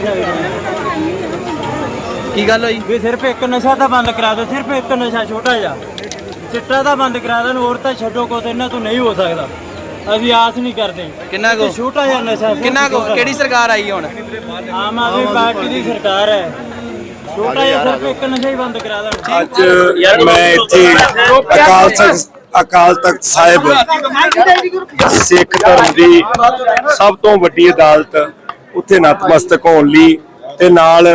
ਸਕਦੇ ਕੀ ਗੱਲ ਹੋਈ? ਵੀ ਸਿਰਫ ਇੱਕ ਨਸ਼ਾ ਤਾਂ ਬੰਦ ਕਰਾ ਦਿਓ ਸਿਰਫ ਇੱਕ ਨਸ਼ਾ ਛੋਟਾ ਜਿਹਾ। ਚਿੱਟਾ ਤਾਂ ਬੰਦ ਕਰਾ ਦੇਣ ਹੋਰ ਤਾਂ ਛੱਡੋ ਕੋ ਤੇ ਇਹਨਾਂ ਤੋਂ ਨਹੀਂ ਹੋ ਸਕਦਾ। ਅਸੀਂ ਆਸ ਨਹੀਂ ਕਰਦੇ। ਕਿੰਨਾ ਕੋ? ਛੋਟਾ ਜਿਹਾ ਨਸ਼ਾ ਕਿੰਨਾ ਕੋ? ਕਿਹੜੀ ਸਰਕਾਰ ਆਈ ਹੁਣ? ਆਮ ਆਦਮੀ ਪਾਰਟੀ ਦੀ ਸਰਕਾਰ ਹੈ। ਛੋਟਾ ਜਿਹਾ ਸਿਰਫ ਇੱਕ ਨਸ਼ਾ ਹੀ ਬੰਦ ਕਰਾ ਦੇਣ। ਅੱਜ ਮੈਂ ਇੱਥੇ ਅਕਾਲ ਤਖਤ ਅਕਾਲ ਤਖਤ ਸਾਹਿਬ ਸਿੱਖ ਧਰਮ ਦੀ ਸਭ ਤੋਂ ਵੱਡੀ ਅਦਾਲਤ ਉੱਥੇ ਨਤਮਸਤਕ ਹੋਣ ਲਈ ਤੇ ਨਾਲ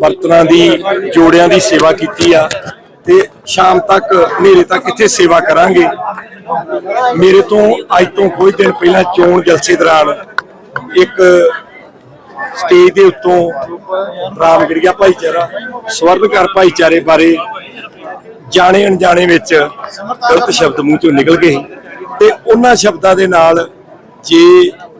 ਬਰਤਨਾਂ ਦੀ, ਜੋੜਿਆਂ ਦੀ ਸੇਵਾ ਕੀਤੀ ਆ ਤੇ ਸ਼ਾਮ ਤੱਕ, ਹਨੇਰੇ ਤੱਕ ਇੱਥੇ ਸੇਵਾ ਕਰਾਂਗੇ। ਮੇਰੇ ਤੋਂ ਅੱਜ ਤੋਂ ਕੁਝ ਦਿਨ ਪਹਿਲਾਂ ਚੋਣ ਜਲਸੇ ਦੌਰਾਨ ਇੱਕ ਸਟੇਜ ਦੇ ਉੱਤੋਂ ਰਾਮਗੜੀਆ ਭਾਈਚਾਰਾ, ਸਵਰਨਕਾਰ ਭਾਈਚਾਰੇ ਬਾਰੇ ਜਾਣੇ ਅਣਜਾਣੇ ਵਿੱਚ ਗਲਤ ਸ਼ਬਦ ਮੂੰਹ ਚੋਂ ਨਿਕਲ ਗਏ। ਤੇ ਉਹਨਾਂ ਸ਼ਬਦਾਂ ਦੇ ਨਾਲ ਜੇ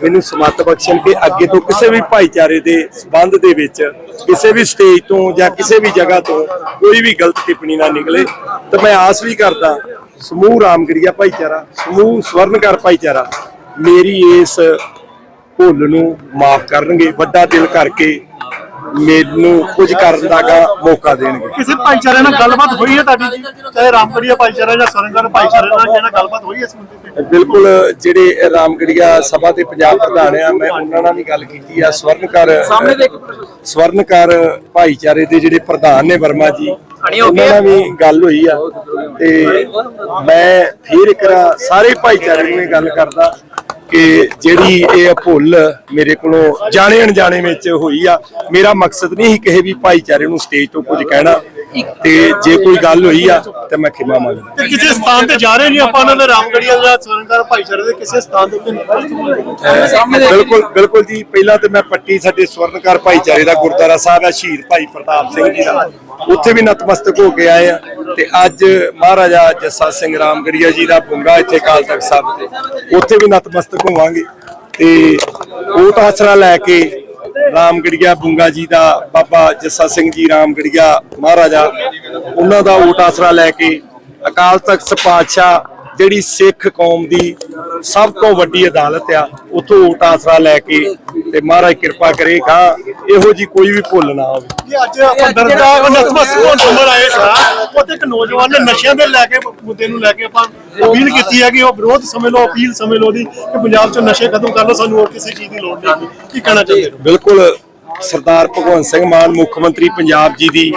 ਮੈਨੂੰ ਸਮੱਤ ਬਖਸ਼ਣ ਕੇ ਅੱਗੇ ਤੋਂ ਕਿਸੇ ਵੀ ਭਾਈਚਾਰੇ ਦੇ ਸਬੰਧ ਦੇ ਵਿੱਚ, ਕਿਸੇ ਵੀ ਸਟੇਜ ਤੋਂ ਜਾਂ ਕਿਸੇ ਵੀ ਜਗ੍ਹਾ ਤੋਂ ਕੋਈ ਵੀ ਗਲਤ ਟਿੱਪਣੀ ਨਾ ਨਿਕਲੇ, ਤੇ ਮੈਂ ਆਸ ਵੀ ਕਰਦਾ, ਸਮੂਹ ਰਾਮਗੜੀਆ ਭਾਈਚਾਰਾ, ਸਮੂਹ ਸਵਰਨਕਾਰ ਭਾਈਚਾਰਾ, ਮੇਰੀ ਇਸ ਭੁੱਲ ਨੂੰ ਮਾਫ ਕਰਨਗੇ, ਵੱਡਾ ਦਿਲ ਕਰਕੇ ਮੈਨੂੰ ਕੁਝ ਕਰਨ ਦਾ ਗਾ ਮੌਕਾ ਦੇਣਗੇ। ਕਿਸੇ ਭਾਈਚਾਰੇ ਨਾਲ ਗੱਲਬਾਤ ਹੋਈ ਹੈ ਤੁਹਾਡੀ ਜੀ? ਚਾਹੇ ਰਾਮਪੁਰੀਆ ਭਾਈਚਾਰਾ ਜਾਂ ਸਰੰਗੜ ਭਾਈਚਾਰੇ ਨਾਲ ਜਿਹਨਾਂ ਗੱਲਬਾਤ ਹੋਈ ਹੈ ਇਸ ਮੁੱਦੇ ਤੇ? ਬਿਲਕੁਲ ਜਿਹੜੇ ਰਾਮਗੜੀਆ ਸਭਾ ਦੇ ਪੰਜਾਬ ਪ੍ਰਧਾਨ ਆ ਮੈਂ ਉਹਨਾਂ ਨਾਲ ਵੀ ਗੱਲ ਕੀਤੀ ਆ। ਸਵਰਨਕਾਰ ਸਵਰਨਕਾਰ ਭਾਈਚਾਰੇ ਦੇ ਜਿਹੜੇ ਪ੍ਰਧਾਨ ਨੇ ਵਰਮਾ ਜੀ ਉਹਨਾਂ ਨਾਲ ਵੀ ਗੱਲ ਹੋਈ ਆ। ਤੇ ਮੈਂ ਫੇਰ ਇੱਕ ਵਾਰ ਸਾਰੇ ਭਾਈਚਾਰੇ ਨੂੰ ਇਹ ਗੱਲ ਕਰਦਾ ਕਿ ਜਿਹੜੀ ਇਹ ਭੁੱਲ ਮੇਰੇ ਕੋਲੋਂ ਜਾਣੇ ਅਣਜਾਣੇ ਵਿੱਚ ਹੋਈ ਆ ਮੇਰਾ ਮਕਸਦ ਨਹੀਂ ਸੀ ਕਿਸੇ ਵੀ ਭਾਈਚਾਰੇ ਨੂੰ ਸਟੇਜ ਤੋਂ ਕੁਝ ਕਹਿਣਾ। ਤੇ ਜੇ ਕੋਈ ਗੱਲ ਹੋਈ ਆ ਤੇ ਮੈਂ ਖਿਮਾ ਮੰਗਦਾ। ਤੇ ਕਿਸੇ ਸਥਾਨ ਤੇ ਜਾ ਰਹੇ ਨਹੀਂ ਆਪਾਂ ਉਹਨਾਂ ਦੇ ਰਾਮਗੜੀਆ ਜਾਂ ਸਰੰਗੜ ਭਾਈਚਾਰੇ ਦੇ ਕਿਸੇ ਸਥਾਨ ਦੇ ਉੱਤੇ? ਬਿਲਕੁਲ ਬਿਲਕੁਲ ਜੀ। ਪਹਿਲਾਂ ਤੇ ਮੈਂ ਪੱਟੀ ਸਾਡੇ ਸਵਰਨਕਾਰ ਭਾਈਚਾਰੇ ਦਾ ਗੁਰਦੁਆਰਾ ਸਾਹਿਬ ਹੈ ਸ਼ਹੀਦ ਭਾਈ ਪ੍ਰਤਾਪ ਸਿੰਘ ਜੀ ਦਾ। ਉੱਥੇ ਵੀ ਨਤਮਸਤਕ ਹੋ ਕੇ ਆਏ ਆ ਤੇ ਅੱਜ ਮਹਾਰਾਜਾ ਜੱਸਾ ਸਿੰਘ ਰਾਮਗੜੀਆ ਜੀ ਦਾ ਬੁੰਗਾ ਇੱਥੇ ਕਾਲ ਤਖਤ ਸਾਹਿਬ ਤੇ। ਉੱਥੇ ਵੀ ਨਤਮਸਤਕ ਹੋਵਾਂਗੇ ਤੇ ਓਟ ਆਸਰਾ ਲੈ ਕੇ ਰਾਮਗੜੀਆ ਬੁੰਗਾ ਜੀ ਦਾ ਬਾਬਾ ਜੱਸਾ ਸਿੰਘ ਜੀ ਰਾਮਗੜੀਆ ਮਹਾਰਾਜਾ, ਉਹਨਾਂ ਦਾ ਓਟ ਆਸਰਾ ਲੈ ਕੇ ਅਕਾਲ ਤਖਤ ਪਾਤਸ਼ਾਹ ਜਿਹੜੀ ਸਿੱਖ ਕੌਮ ਦੀ ਸਭ ਤੋਂ ਵੱਡੀ ਅਦਾਲਤ ਆ ਉਥੋਂ ਓਟ ਆਸਰਾ ਲੈ ਕੇ ਤੇ ਮਹਾਰਾਜ ਕਿਰਪਾ ਕਰੇਗਾ ਇਹੋ ਜੀ ਕੋਈ ਵੀ ਭੁੱਲ ਨਾ ਹੋਵੇ। ਜੀ ਅੱਜ ਆਪਾਂ ਦਰਦਾ ਨਤਮਸਤਕ ਹੋਣ ਤੋਂ ਆਏ ਸਾਂ ਉੱਥੇ ਇੱਕ ਨੌਜਵਾਨ ਨੇ ਨਸ਼ਿਆਂ ਦੇ ਲੈ ਕੇ ਮੁੱਦੇ ਨੂੰ ਲੈ ਕੇ ਆਪਾਂ ਅਪੀਲ ਕੀਤੀ ਹੈ ਕਿ ਉਹ ਵਿਰੋਧ ਸਮਝ ਲਓ ਅਪੀਲ ਸਮਝ ਲਓ ਦੀ ਕਿ ਪੰਜਾਬ 'ਚੋਂ ਨਸ਼ੇ ਖਤਮ ਕਰ ਸਾਨੂੰ ਹੋਰ ਕਿਸੇ ਚੀਜ਼ ਦੀ ਲੋੜ ਨਹੀਂ ਕੀ ਕਹਿਣਾ ਚਾਹੁੰਦੇ ਹੋ? ਬਿਲਕੁਲ ਸਰਦਾਰ ਭਗਵੰਤ ਸਿੰਘ ਮਾਨ, ਮੁੱਖ ਮੰਤਰੀ ਪੰਜਾਬ ਜੀ ਦੀ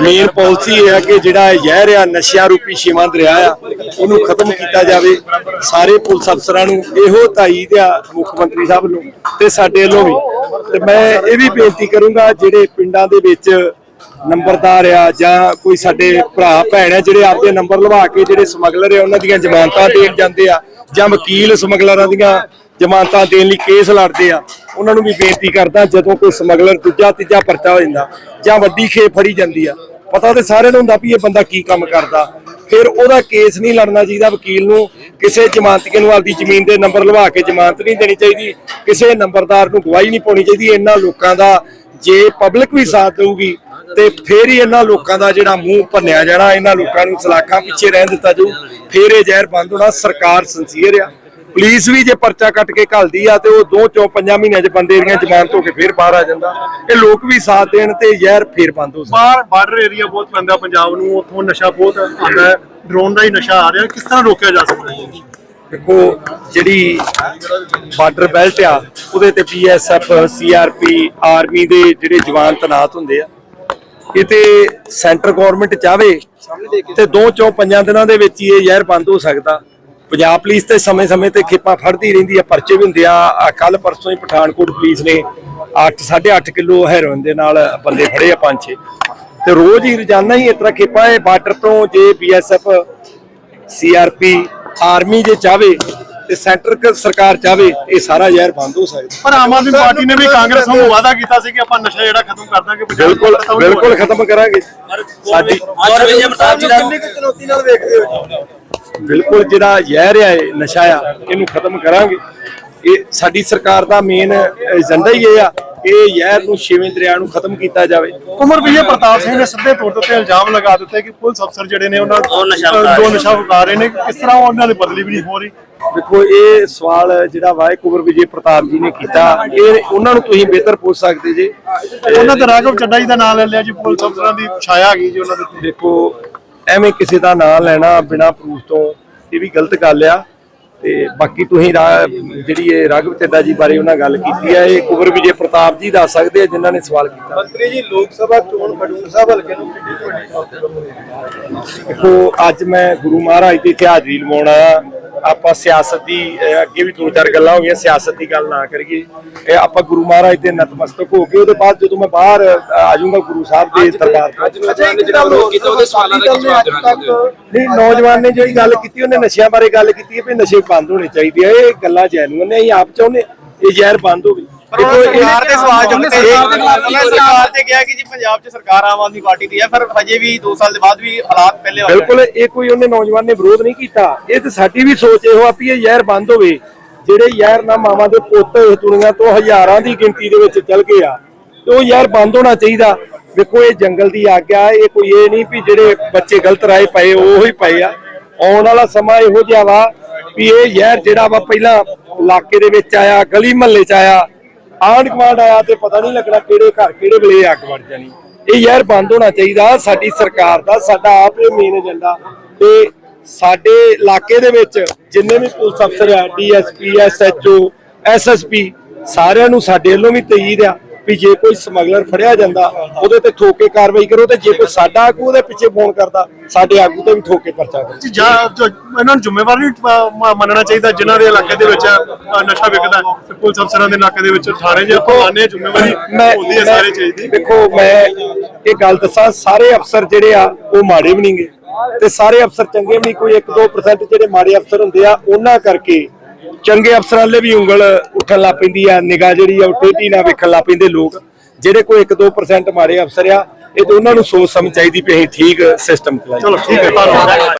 ਮੇਨ ਪਾਲਿਸੀ ਹੈ ਕਿ ਜਿਹੜਾ ਜ਼ਹਿਰ ਆ, ਨਸ਼ਿਆਂ ਰੂਪੀ ਛੇਵਾਂ ਦਰਿਆ ਆ, ਉਹਨੂੰ ਖਤਮ ਕੀਤਾ ਜਾਵੇ। ਸਾਰੇ ਪੁਲਿਸ ਅਫਸਰਾਂ ਨੂੰ ਇਹੋ ਤਾਈਦ ਆ ਮੁੱਖ ਮੰਤਰੀ ਸਾਹਿਬ ਨੂੰ ਤੇ ਸਾਡੇ ਵੱਲੋਂ ਵੀ। ਤੇ ਮੈਂ ਇਹ ਵੀ ਬੇਨਤੀ ਕਰੂੰਗਾ, ਜਿਹੜੇ ਪਿੰਡਾਂ ਦੇ ਵਿੱਚ ਨੰਬਰਦਾਰ ਆ ਜਾਂ ਕੋਈ ਸਾਡੇ ਭਰਾ, ਭੈਣ ਆ, ਜਿਹੜੇ ਆਪਦੇ ਨੰਬਰ ਲਵਾ ਕੇ ਜਿਹੜੇ ਸਮਗਲਰ ਆ, ਉਹਨਾਂ ਦੀਆਂ ਜ਼ਮਾਨਤਾਂ ਦੇਣ ਜਾਂਦੇ ਆ ਜਾਂ ਵਕੀਲ ਸਮਗਲਰਾਂ ਦੀਆਂ ਜ਼ਮਾਨਤਾਂ ਦੇਣ ਲਈ ਕੇਸ ਲੜਦੇ ਆ, ਉਹਨਾਂ ਨੂੰ ਵੀ ਬੇਨਤੀ ਕਰਦਾ, ਜਦੋਂ ਕੋਈ ਸਮਗਲਰ ਦੂਜਾ ਤੀਜਾ ਪਰਚਾ ਹੋ ਜਾਂਦਾ ਜਾਂ ਵੱਡੀ ਖੇਪ ਫੜੀ ਜਾਂਦੀ ਆ, ਪਤਾ ਤੇ ਸਾਰਿਆਂ ਨੂੰ ਹੁੰਦਾ ਵੀ ਇਹ ਬੰਦਾ ਕੀ ਕੰਮ ਕਰਦਾ। ਫਿਰ ਉਹਦਾ ਕੇਸ ਨਹੀਂ ਲੜਨਾ ਚਾਹੀਦਾ ਵਕੀਲ ਨੂੰ, ਕਿਸੇ ਜ਼ਮਾਨਤੀਏ ਨੂੰ ਆਪਦੀ ਜ਼ਮੀਨ ਦੇ ਨੰਬਰ ਲਵਾ ਕੇ ਜ਼ਮਾਨਤ ਨਹੀਂ ਦੇਣੀ ਚਾਹੀਦੀ, ਕਿਸੇ ਨੰਬਰਦਾਰ ਨੂੰ ਗਵਾਹੀ ਨਹੀਂ ਪਾਉਣੀ ਚਾਹੀਦੀ, ਇਹਨਾਂ ਲੋਕਾਂ ਦਾ ਜੇ ਪਬਲਿਕ ਵੀ ਸਾਥ ਦੇਊਗੀ, ਤੇ ਫੇਰ ਹੀ ਇਹਨਾਂ ਲੋਕਾਂ ਦਾ ਜਿਹੜਾ ਮੂੰਹ ਭੰਨਿਆ ਜਾਣਾ, ਇਹਨਾਂ ਲੋਕਾਂ ਨੂੰ ਸਲਾਖਾਂ ਪਿੱਛੇ ਰਹਿਣ ਦਿੱਤਾ ਜਾਊ, ਫੇਰ ਇਹ ਜ਼ਹਿਰ ਬੰਦ ਹੋਣਾ ਸਰਕਾਰ ਸੰਸੀਅਰ ਆ। ਪੁਲਿਸ ਵੀ ਜੇ ਪਰਚਾ ਕੱਟ ਕੇ ਘਲਦੀ ਆ ਤੇ ਉਹ ਦੋ ਚੋਂ ਪੰਜਾਂ ਮਹੀਨਿਆਂ 'ਚ ਬੰਦੇ ਦੀਆਂ ਜ਼ਮਾਨਤ ਹੋ ਕੇ ਫੇਰ ਬਾਹਰ ਆ ਜਾਂਦਾ। ਇਹ ਲੋਕ ਵੀ ਸਾਥ ਦੇਣ ਤੇ ਜ਼ਹਿਰ ਫੇਰ ਬੰਦ ਹੋ ਸਕਦਾ। ਬਾਹਰ ਬਾਰਡਰ ਏਰੀਆ ਬਹੁਤ ਪੈਂਦਾ ਪੰਜਾਬ ਨੂੰ ਉੱਥੋਂ ਨਸ਼ਾ ਬਹੁਤ ਆਉਂਦਾ ਹੈ ਡਰੋਨ ਦਾ ਹੀ ਨਸ਼ਾ ਆ ਰਿਹਾ। ਕਿਸ ਤਰ੍ਹਾਂ ਰੋਕਿਆ ਜਾ ਸਕਦਾ ਹੈ? ਦੇਖੋ ਜਿਹੜੀ ਬਾਰਡਰ ਬੈਲਟ ਆ ਉਹਦੇ ਤੇ ਪੀਐਸਐਫ ਸੀਆਰਪੀ ਆਰਮੀ ਦੇ ਜਿਹੜੇ ਜਵਾਨ ਤਨਾਤ ਹੁੰਦੇ ਆ ਇਹ ਤੇ ਸੈਂਟਰ ਗਵਰਨਮੈਂਟ ਚਾਵੇ ਤੇ ਦੋ ਚੋਂ ਪੰਜਾਂ ਦਿਨਾਂ ਦੇ ਵਿੱਚ ਹੀ ਇਹ ਜ਼ਹਿਰ ਬੰਦ ਹੋ ਸਕਦਾ। ਪੰਜਾਬ ਪੁਲਿਸ ਤੇ ਸਮੇਂ-ਸਮੇਂ ਤੇ ਖੇਪਾਂ ਫੜਦੀ ਰਹਿੰਦੀ ਆ ਪਰਚੇ ਵੀ ਹੁੰਦੇ ਆ। ਕੱਲ ਪਰਸੋਂ ਹੀ ਪਠਾਨਕੋਟ ਪੁਲਿਸ ਨੇ 8 8.5 ਕਿਲੋ ਹੈਰੋਇਨ ਦੇ ਨਾਲ ਬੰਦੇ ਫੜੇ ਆ ਪੰਜ ਛੇ। ਤੇ ਰੋਜ਼ ਹੀ ਰੋਜ਼ਾਨਾ ਹੀ ਇਸ ਤਰ੍ਹਾਂ ਖੇਪਾਂ ਇਹ ਬਾਰਡਰ ਤੋਂ ਜੇ ਬੀਐਸਐਫ ਸੀਆਰਪੀ ਆਰਮੀ ਜੇ ਚਾਵੇ ਤੇ ਸੈਂਟਰ ਸਰਕਾਰ ਚਾਵੇ ਇਹ ਸਾਰਾ ਜ਼ਹਿਰ ਬੰਦ ਹੋ ਸਕਦਾ। ਪਰ ਆਮ ਆਦਮੀ ਪਾਰਟੀ ਨੇ ਵੀ ਕਾਂਗਰਸ ਨੂੰ ਵਾਅਦਾ ਕੀਤਾ ਸੀ ਕਿ ਆਪਾਂ ਨਸ਼ਾ ਜਿਹੜਾ ਖਤਮ ਕਰ ਦਾਂਗੇ। ਬਿਲਕੁਲ ਬਿਲਕੁਲ ਖਤਮ ਕਰਾਂਗੇ। ਸਾਡੀ ਔਰ ਵਿਜੇ ਪ੍ਰਤਾਪ ਜੀ ਦਾ ਚੁਣੌਤੀ ਨਾਲ ਵੇਖਦੇ ਹੋ ਬਿਲਕੁਲ ਜਿਹੜਾ ਜ਼ਹਿਰ ਆ ਇਹ ਨਸ਼ਾ ਆ ਇਹਨੂੰ ਖਤਮ ਕਰਾਂਗੇ। ਇਹ ਸਾਡੀ ਸਰਕਾਰ ਦਾ ਮੇਨ ਏਜੰਡਾ ਹੀ ਇਹ ਆ ਕਿ ਇਹ ਜ਼ਹਿਰ ਨੂੰ ਛੇਵੇਂ ਦਰਿਆ ਨੂੰ ਖਤਮ ਕੀਤਾ ਜਾਵੇ। ਕੁਮਰ ਵਿਜੇ ਪ੍ਰਤਾਪ ਸਿੰਘ ਨੇ ਸਿੱਧੇ ਤੌਰ ਤੇ ਇਲਜ਼ਾਮ ਲਗਾ ਦਿੱਤੇ ਕਿ ਪੁਲਿਸ ਅਫਸਰ ਜਿਹੜੇ ਨੇ ਉਹਨਾਂ ਉਹ ਨਸ਼ਾ ਵਿਕਾ ਦੋ ਰਹੇ ਨੇ। ਨਸ਼ਾ ਵਿਕਾ ਰਹੇ ਨੇ। ਕਿਸ ਤਰ੍ਹਾਂ ਉਹਨਾਂ ਦੀ ਬਦਲੀ ਵੀ ਨਹੀਂ ਹੋ ਰਹੀ? ਦੇਖੋ ਇਹ ਸਵਾਲ ਜਿਹੜਾ ਵਾਹਿ ਕੁਬਰ ਵਿਜੇ ਪ੍ਰਤਾਪ ਜੀ ਨੇ ਕੀਤਾ। ਇਹ ਉਹਨਾਂ ਨੂੰ ਤੁਸੀਂ ਬਿਹਤਰ ਪੁੱਛ ਸਕਦੇ ਜੀ। ਉਹਨਾਂ ਤੇ ਰਾਘਵ ਚੱਡਾ ਜੀ ਦਾ ਨਾਮ ਲੈ ਲਿਆ ਜੀ ਪੁਲਿਸ ਅਫਸਰਾਂ ਦੀ ਛਾਇਆ ਆ ਗਈ ਜੀ ਉਹਨਾਂ ਦੇ ਦੇਖੋ ਐਵੇਂ ਕਿਸੇ ਦਾ ਨਾਂ ਲੈਣਾ ਬਿਨਾਂ ਪ੍ਰੂਫ ਤੋਂ ਇਹ ਵੀ ਗਲਤ ਗੱਲ ਆ। ਤੇ ਬਾਕੀ ਤੁਸੀਂ ਜਿਹੜੀ ਇਹ ਰਾਘਵ ਚੱਡਾ ਜੀ ਬਾਰੇ ਉਹਨਾਂ ਗੱਲ ਕੀਤੀ ਹੈ ਇਹ ਕੁਬਰ ਵਿਜੇ ਪ੍ਰਤਾਪ ਜੀ ਦੱਸ ਸਕਦੇ ਆ ਜਿਨ੍ਹਾਂ ਨੇ ਸਵਾਲ ਕੀਤਾ। ਮੰਤਰੀ ਜੀ ਲੋਕ ਸਭਾ ਚੋਣ ਖਡੂਰ ਸਾਹਿਬ ਹਲਕੇ ਨੂੰ ਕਿੰਨੀ ਸੌਂਪ ਦੇਖੋ ਅੱਜ ਮੈਂ ਗੁਰੂ ਮਹਾਰਾਜ ਦੀ ਇੱਥੇ ਹਾਜ਼ਰੀ ਲਵਾਉਣ ਆਇਆ। ਆਪਾਂ ਸਿਆਸਤ ਦੀ ਅੱਗੇ ਵੀ ਦੋ ਚਾਰ ਗੱਲਾਂ ਹੋ ਗਈਆਂ ਸਿਆਸਤ ਦੀ ਗੱਲ ਨਾ ਕਰੀਏ। ਇਹ ਆਪਾਂ ਗੁਰੂ ਮਹਾਰਾਜ ਦੇ ਨਤਮਸਤਕ ਹੋ ਕੇ ਉਹਦੇ ਬਾਅਦ ਜਦੋਂ ਮੈਂ ਬਾਹਰ ਆ ਜਾਊਂਗਾ ਗੁਰੂ ਸਾਹਿਬ ਦੇ ਦਰਬਾਰ ਨਹੀਂ ਨੌਜਵਾਨ ਨੇ ਜਿਹੜੀ ਗੱਲ ਕੀਤੀ ਉਹਨੇ ਨਸ਼ਿਆਂ ਬਾਰੇ ਗੱਲ ਕੀਤੀ ਹੈ ਵੀ ਨਸ਼ੇ ਬੰਦ ਹੋਣੇ ਚਾਹੀਦੇ ਆ ਇਹ ਗੱਲਾਂ ਜੈਨੂਨ ਨੇ ਅਸੀਂ ਆਪ ਚਾਹੁੰਦੇ ਇਹ ਜ਼ਹਿਰ ਬੰਦ ਹੋਵੇ। ਦੇਖੋ ਸਰਕਾਰ ਦੇ ਸਵਾਲ ਚੁੱਕਦੇ ਸਰਕਾਰ ਤੇ ਕਿਹਾ ਕਿ ਜੀ ਪੰਜਾਬ 'ਚ ਸਰਕਾਰ ਆਮ ਆਦਮੀ ਪਾਰਟੀ ਦੀ ਹੈ ਪਰ ਹਜੇ ਵੀ 2 ਸਾਲ ਦੇ ਬਾਅਦ ਵੀ ਹਾਲਾਤ ਪਹਿਲੇ ਵਾਲੇ ਬਿਲਕੁਲ ਇਹ ਕੋਈ ਉਹਨੇ ਨੌਜਵਾਨ ਨੇ ਵਿਰੋਧ ਨਹੀਂ ਕੀਤਾ। ਇਹ ਤੇ ਸਾਡੀ ਵੀ ਸੋਚ ਇਹੋ ਆ ਵੀ ਇਹ ਜ਼ਹਿਰ ਬੰਦ ਹੋਵੇ। ਜਿਹੜੇ ਜ਼ਹਿਰ ਨਾ ਮਾਵਾਂ ਦੇ ਪੁੱਤ ਇਸ ਦੁਨੀਆ ਤੋਂ ਹਜ਼ਾਰਾਂ ਦੀ ਗਿਣਤੀ ਦੇ ਵਿੱਚ ਚਲ ਗਏ ਆ। ਤੇ ਉਹ ਜ਼ਹਿਰ ਬੰਦ ਹੋਣਾ ਚਾਹੀਦਾ। ਵੇਖੋ ਇਹ ਜੰਗਲ ਦੀ ਆਗਿਆ ਇਹ ਕੋਈ ਇਹ ਨਹੀਂ ਵੀ ਜਿਹੜੇ ਬੱਚੇ ਗਲਤ ਰਾਏ ਪਏ ਉਹ ਹੀ ਪਏ ਆ। ਆਉਣ ਵਾਲਾ ਸਮਾਂ ਇਹੋ ਜਿਹਾ ਵਾ ਵੀ ਇਹ ਜ਼ਹਿਰ ਜਿਹੜਾ ਵਾ ਪਹਿਲਾਂ ਇਲਾਕੇ ਦੇ ਵਿੱਚ ਆਇਆ ਗਲੀ ਮਹੱਲੇ 'ਚ ਆਇਆ ਆਂਢ ਗੁਆਂਢ ਆਇਆ ਤੇ ਪਤਾ ਨਹੀਂ ਲੱਗਣਾ ਕਿਹੜੇ ਘਰ, ਕਿਹੜੇ ਵੇਲੇ ਅੱਗ ਵੜ ਜਾਣੀ। ਇਹ ਯਾਰ ਬੰਦ ਹੋਣਾ ਚਾਹੀਦਾ, ਸਾਡੀ ਸਰਕਾਰ ਦਾ, ਸਾਡਾ ਆਪ ਇਹ ਮੇਨ ਏਜੰਡਾ ਤੇ ਸਾਡੇ ਇਲਾਕੇ ਦੇ ਵਿੱਚ ਜਿੰਨੇ ਵੀ ਪੁਲਿਸ ਅਫਸਰ ਆ ਡੀਐਸਪੀ ਐਸਐਚਓ ਐਸਐਸਪੀ ਸਾਰਿਆਂ ਨੂੰ ਸਾਡੇ ਵੱਲੋਂ ਵੀ ਤਈਦ ਆ। ਵੀ ਜੇ ਕੋਈ ਸਮਗਲਰ ਫੜਿਆ ਜਾਂਦਾ ਉਹਦੇ ਤੇ ਠੋਕ ਕਾਰਵਾਈ ਕਰੋ ਤੇ ਜੇ ਕੋਈ ਸਾਡਾ ਆਗੂ ਉਹਦੇ ਪਿੱਛੇ ਫੋਨ ਕਰਦਾ ਸਾਡੇ ਆਗੂ ਤੇ ਵੀ ਠੋਕ ਪਰਚਾ ਕਰੋ। ਜੀ ਇਹਨਾਂ ਨੂੰ ਜ਼ਿੰਮੇਵਾਰ ਨਹੀਂ ਮ- ਮੰਨਣਾ ਚਾਹੀਦਾ ਜਿਨ੍ਹਾਂ ਦੇ ਇਲਾਕੇ ਦੇ ਵਿੱਚ ਨਸ਼ਾ ਵਿਕਦਾ ਹੈ, ਤੇ ਪੁਲਿਸ ਅਫਸਰਾਂ ਦੇ ਇਲਾਕੇ ਦੇ ਵਿੱਚ ਥਾਣੇ ਜੇ ਪਾਣੇ ਜ਼ਿੰਮੇਵਾਰੀ ਹੁੰਦੀ ਹੈ ਸਾਰੇ ਚੀਜ਼ ਦੀ ਦੇਖੋ ਮੈਂ ਇਹ ਗੱਲ ਦੱਸਾਂ ਸਾਰੇ ਅਫਸਰ ਜਿਹੜੇ ਆ ਉਹ ਮਾੜੇ ਵੀ ਨਹੀਂਗੇ ਤੇ ਸਾਰੇ ਅਫਸਰ ਚੰਗੇ ਵੀ ਨਹੀਂ ਕੋਈ 1-2% ਜਿਹੜੇ ਮਾੜੇ ਅਫਸਰ ਹੁੰਦੇ ਆ ਉਹਨਾਂ ਕਰਕੇ ਚੰਗੇ ਅਫਸਰਾਂ ਲਈ ਵੀ ਉਂਗਲ ਉੱਠਣ ਲੱਗ ਪੈਂਦੀ ਆ, ਨਿਗਾਹ ਜਿਹੜੀ ਆ ਉਹ ਟੇਢੀ ਨਾਲ ਵੇਖਣ ਲੱਗ ਪੈਂਦੇ ਲੋਕ। ਜਿਹੜੇ ਕੋਈ 1-2% ਮਾੜੇ ਅਫਸਰ ਆ, ਇਹ ਤੇ ਉਹਨਾਂ ਨੂੰ ਸੋਚ ਸਮਝ ਚਾਹੀਦੀ ਵੀ ਅਸੀਂ ਠੀਕ ਸਿਸਟਮ ਚਲਾਈਏ। ਚਲੋ, ਠੀਕ ਹੈ, ਧੰਨਵਾਦ।